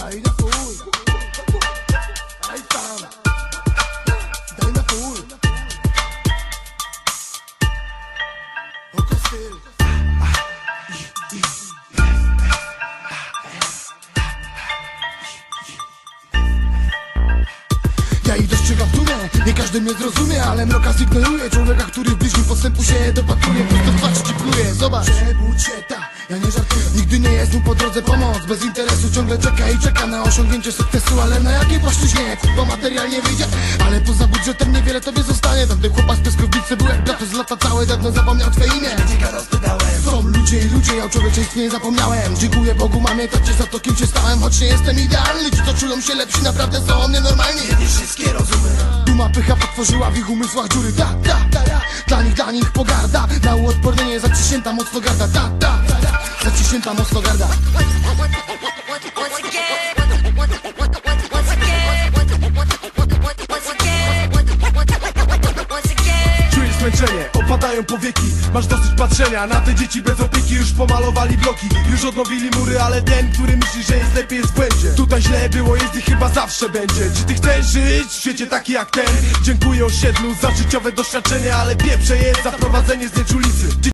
Daj na full Daj tam. Daj na full Oko styl Ja i dostrzegam dumę, nie każdy mnie zrozumie Ale mroka sygnaluję człowieka, który w bliźnim postępu się dopatruje Prosto twarz ci pluje, zobacz. Przebudź się tak ja nie żartuję. Nigdy nie jest mu po drodze pomoc. Bez interesu ciągle czeka i czeka na osiągnięcie sukcesu Ale na jakiej płaszczyźnie, bo materialnie wyjdzie Ale poza budżetem niewiele tobie zostanie Tamten chłopak z piaskownicy był jak brat z lata całe Dawno zapomniał twoje imię. Są ludzie i ludzie, ja o człowieczeństwie nie zapomniałem. Dziękuję Bogu, mamie, tacie za to kim się stałem. Choć nie jestem idealny, ci to czują się lepsi Naprawdę są o mnie normalni. Nie wszystkie rozumy. Duma pycha potworzyła w ich umysłach dziury. Da, da, da, da. Dla nich, dla nich pogarda. Na uodpornienie zaciśnięta mocno garda. Da, da, da, da Zaciśnięta mocno garda. Zmęczenie, opadają powieki. Masz dosyć patrzenia na te dzieci bez opieki. Już pomalowali bloki, już odnowili mury Ale ten, który myśli, że jest lepiej jest w błędzie. Tutaj źle było, jest i chyba zawsze będzie. Czy ty chcesz żyć w świecie taki jak ten? Dziękuję osiedlu za życiowe doświadczenie Ale pieprze jest za prowadzenie z ulicy